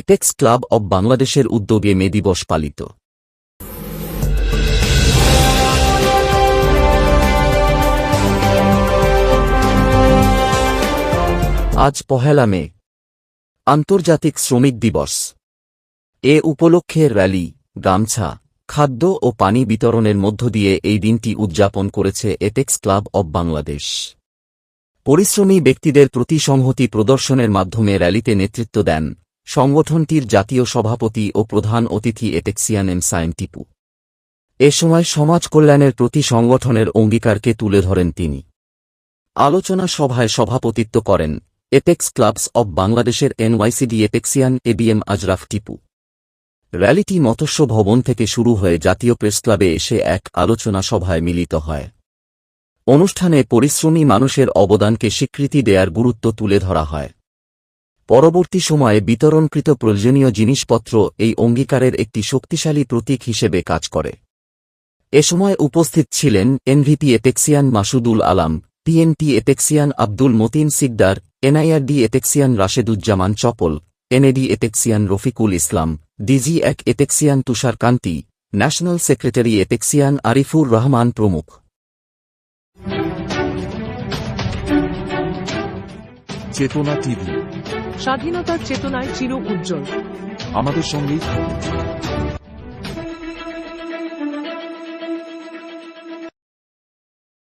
Apex club of বাংলাদেশের উদ্যোগে মে দিবস পালিত। আজ পহেলা মে, আন্তর্জাতিক শ্রমিক দিবস। এ উপলক্ষে র্যালি, গামছা, খাদ্য ও পানি বিতরণের মধ্য দিয়ে এই দিনটি উদযাপন করেছে এপেক্স ক্লাব অব বাংলাদেশ। পরিশ্রমী ব্যক্তিদের প্রতি সংহতি প্রদর্শনের মাধ্যমে র্যালিতে নেতৃত্ব দেন সংগঠনটির জাতীয় সভাপতি ও প্রধান অতিথি এটেক্সিয়ান এম সাইম টিপু। এ সময় সমাজ কল্যাণের প্রতি সংগঠনের অঙ্গীকারকে তুলে ধরেন তিনি। আলোচনা সভায় সভাপতিত্ব করেন এপেক্স ক্লাবস অব বাংলাদেশের NYCD Apexian ABM Azraf Tipu. র্যালিটি Matsya Bhaban থেকে শুরু হয়ে জাতীয় প্রেসক্লাবে এসে এক আলোচনা সভায় মিলিত হয়। অনুষ্ঠানে পরিশ্রমী মানুষের অবদানকে স্বীকৃতি দেয়ার গুরুত্ব তুলে ধরা হয়। পরবর্তী সময়ে বিতরণকৃত প্রয়োজনীয় জিনিসপত্র এই অঙ্গীকারের একটি শক্তিশালী প্রতীক হিসেবে কাজ করে। এ সময় উপস্থিত ছিলেন NVP Apexian Masudul Alam PNT Apexian Abdul Motin Sikdar, NIRD Apexian Rashiduzzaman Chapal, NAD Apexian Rafiqul Islam, DG এক Apexian Tushar Kanti, national secretary Apexian Arifur Rahman প্রমুখ। চেতনা টিভি স্বাধীনতার চেতনায় চির উজ্জ্বল। আমাদের সঙ্গেই